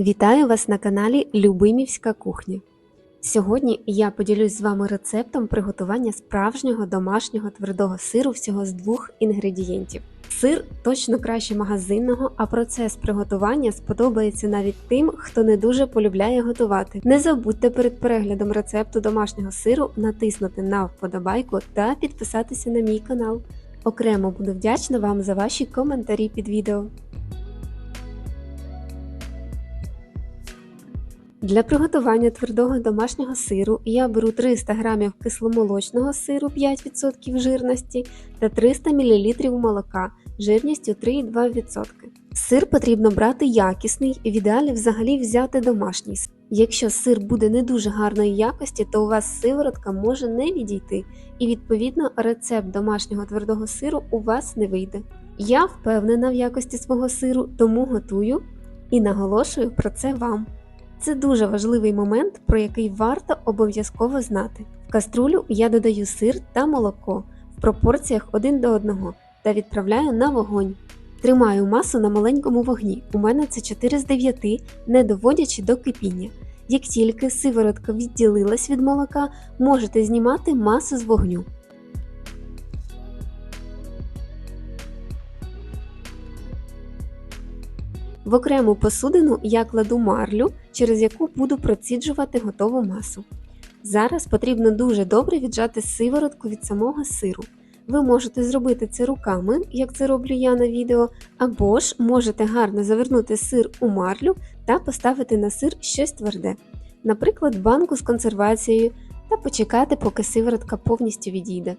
Вітаю вас на каналі Любимівська кухня. Сьогодні я поділюсь з вами рецептом приготування справжнього домашнього твердого сиру всього з двох інгредієнтів. Сир точно краще магазинного, а процес приготування сподобається навіть тим, хто не дуже полюбляє готувати. Не забудьте перед переглядом рецепту домашнього сиру натиснути на вподобайку та підписатися на мій канал. Окремо буду вдячна вам за ваші коментарі під відео. Для приготування твердого домашнього сиру я беру 300 г кисломолочного сиру 5% жирності та 300 мл молока жирністю 3,2%. Сир потрібно брати якісний, в ідеалі взагалі взяти домашній. Якщо сир буде не дуже гарної якості, то у вас сиворотка може не відійти, і відповідно рецепт домашнього твердого сиру у вас не вийде. Я впевнена в якості свого сиру, тому готую і наголошую про це вам. Це дуже важливий момент, про який варто обов'язково знати. В каструлю я додаю сир та молоко в пропорціях 1 до 1 та відправляю на вогонь. Тримаю масу на маленькому вогні. У мене це 4 з 9, не доводячи до кипіння. Як тільки сиворотка відділилась від молока, можете знімати масу з вогню. В окрему посудину я кладу марлю, через яку буду проціджувати готову масу. Зараз потрібно дуже добре віджати сиворотку від самого сиру. Ви можете зробити це руками, як це роблю я на відео, або ж можете гарно завернути сир у марлю та поставити на сир щось тверде, наприклад, банку з консервацією, та почекати, поки сиворотка повністю відійде.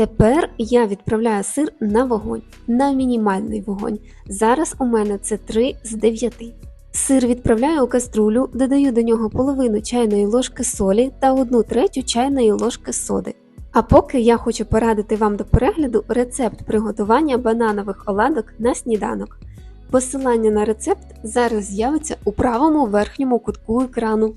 Тепер я відправляю сир на вогонь, на мінімальний вогонь. Зараз у мене це 3 з 9. Сир відправляю у каструлю, додаю до нього половину чайної ложки солі та 1 третю чайної ложки соди. А поки я хочу порадити вам до перегляду рецепт приготування бананових оладок на сніданок. Посилання на рецепт зараз з'явиться у правому верхньому кутку екрану.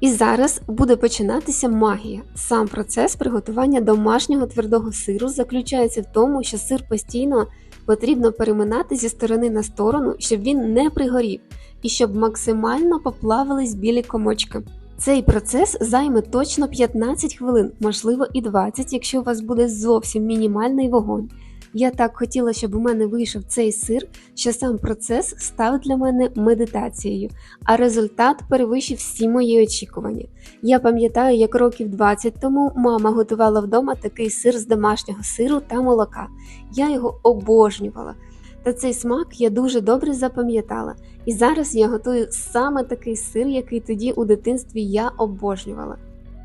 І зараз буде починатися магія. Сам процес приготування домашнього твердого сиру заключається в тому, що сир постійно потрібно переминати зі сторони на сторону, щоб він не пригорів і щоб максимально поплавились білі комочки. Цей процес займе точно 15 хвилин, можливо і 20, якщо у вас буде зовсім мінімальний вогонь. Я так хотіла, щоб у мене вийшов цей сир, що сам процес став для мене медитацією, а результат перевищив всі мої очікування. Я пам'ятаю, як років 20 тому мама готувала вдома такий сир з домашнього сиру та молока. Я його обожнювала. Та цей смак я дуже добре запам'ятала, і зараз я готую саме такий сир, який тоді у дитинстві я обожнювала.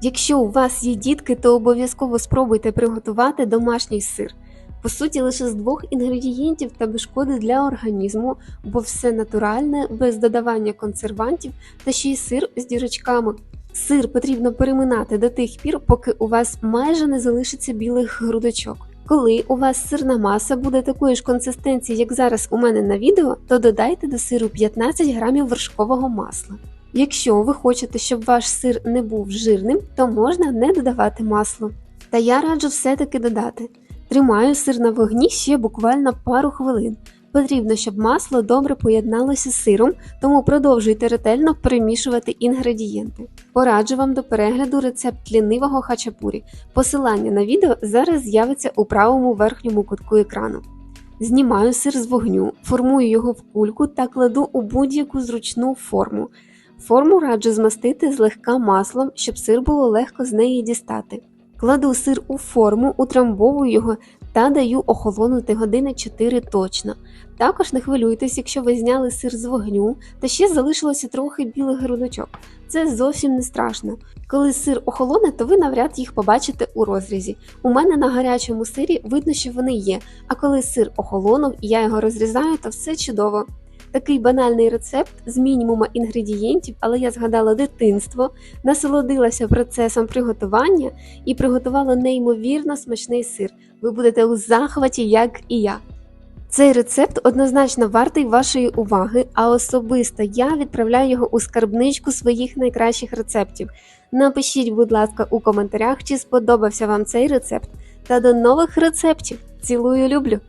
Якщо у вас є дітки, то обов'язково спробуйте приготувати домашній сир. По суті, лише з двох інгредієнтів та без шкоди для організму, бо все натуральне, без додавання консервантів та ще й сир з дірочками. Сир потрібно переминати до тих пір, поки у вас майже не залишиться білих грудочок. Коли у вас сирна маса буде такої ж консистенції, як зараз у мене на відео, то додайте до сиру 15 грамів вершкового масла. Якщо ви хочете, щоб ваш сир не був жирним, то можна не додавати масло. Та я раджу все-таки додати. Тримаю сир на вогні ще буквально пару хвилин. Потрібно, щоб масло добре поєдналося з сиром, тому продовжуйте ретельно перемішувати інгредієнти. Пораджу вам до перегляду рецепт лінивого хачапурі. Посилання на відео зараз з'явиться у правому верхньому кутку екрану. Знімаю сир з вогню, формую його в кульку та кладу у будь-яку зручну форму. Форму раджу змастити злегка маслом, щоб сир було легко з неї дістати. Кладу сир у форму, утрамбовую його та даю охолонути години 4 точно. Також не хвилюйтесь, якщо ви зняли сир з вогню та ще залишилося трохи білих грудочок. Це зовсім не страшно. Коли сир охолоне, то ви навряд їх побачите у розрізі. У мене на гарячому сирі видно, що вони є, а коли сир охолонув і я його розрізаю, то все чудово. Такий банальний рецепт з мінімума інгредієнтів, але я згадала дитинство, насолодилася процесом приготування і приготувала неймовірно смачний сир. Ви будете у захваті, як і я. Цей рецепт однозначно вартий вашої уваги, а особисто я відправляю його у скарбничку своїх найкращих рецептів. Напишіть, будь ласка, у коментарях, чи сподобався вам цей рецепт. Та до нових рецептів. Цілую, люблю!